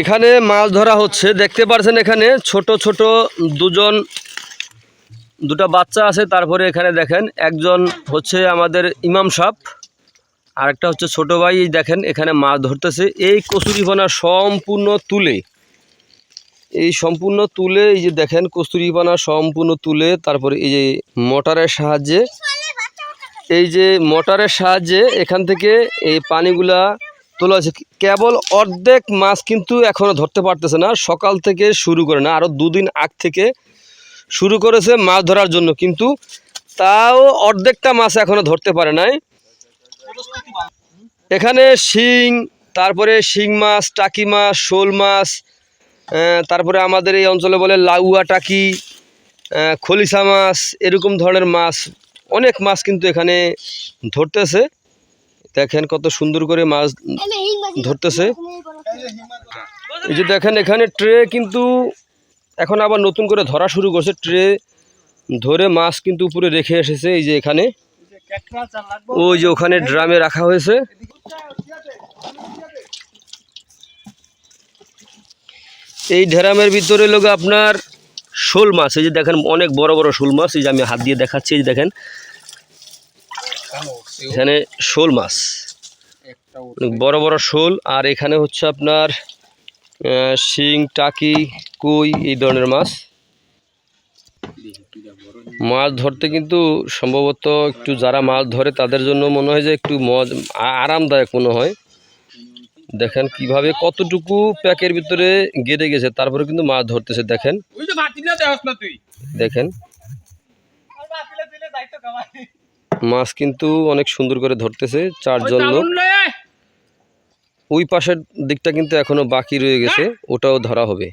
এখানে মাছ ধরা হচ্ছে। দেখতে পারছেন এখানে ছোট ছোট দুজন, দুটো বাচ্চা আছে। তারপরে এখানে দেখেন একজন হচ্ছে আমাদের ইমাম সাপ আরেকটা হচ্ছে ছোট ভাই। এই দেখেন এখানে মাছ ধরতেছে। এই কচুরিপানা সম্পূর্ণ তুলে, এই সম্পূর্ণ তুলে, এই যে দেখেন কস্তুরিপানা সম্পূর্ণ তুলে, তারপরে এই যে মোটরের সাহায্যে, এই যে মোটরের সাহায্যে এখান থেকে এই পানিগুলা তোলা হয়েছে। কেবল অর্ধেক মাছ কিন্তু এখনও ধরতে পারতেছে না, সকাল থেকে শুরু করে না আরও দুদিন আগ থেকে শুরু করেছে মাছ ধরার জন্য, কিন্তু তাও অর্ধেকটা মাছ এখনও ধরতে পারে নাই। এখানে শিং, তারপরে শিং মাছ, টাকি মাছ, শোল মাছ তারপরে আমাদের এই অঞ্চলে বলে লাউয়া টাকি খলিসা মাছ, এরকম ধরনের মাছ, অনেক মাছ কিন্তু এখানে ধরতেছে। দেখেন কত সুন্দর করে মাছ ধরতেছে। এই যে দেখেন, এখানে ট্রে কিন্তু এখন আবার নতুন করে ধরা শুরু করছে। ট্রে ধরে মাছ কিন্তু উপরে রেখে এসেছে এই যে এখানে। ওই যে ওখানে ড্রামে রাখা হয়েছে। এই ড্রামের ভিতরে লোক আপনার শোল মাছ, এই যে দেখেন অনেক বড় বড় শোল মাছ, এই যে আমি হাত দিয়ে দেখাচ্ছি, এই যে দেখেন। এখানে শোল মাছ। বড় বড় শোল আর এখানে হচ্ছে আপনার শিং টাকি কই এই ধরনের মাছ। মাছ ধরতে কিন্তু সম্ভবত একটু যারা মাছ ধরে তাদের জন্য মনে হয় যে একটু মজ আরামদায়ক মনে হয়। দেখেন কীভাবে কতটুকু প্যাকের ভিতরে গেড়ে গেছে তারপরে কিন্তু মাছ ধরতেছে দেখেন। দেখেন। মাছ কিন্তু অনেক সুন্দর করে ধরতেছে চারজন লোক। ওই পাশের দিকটা কিন্তু এখনও বাকি রয়ে গেছে ওটাও ধরা হবে।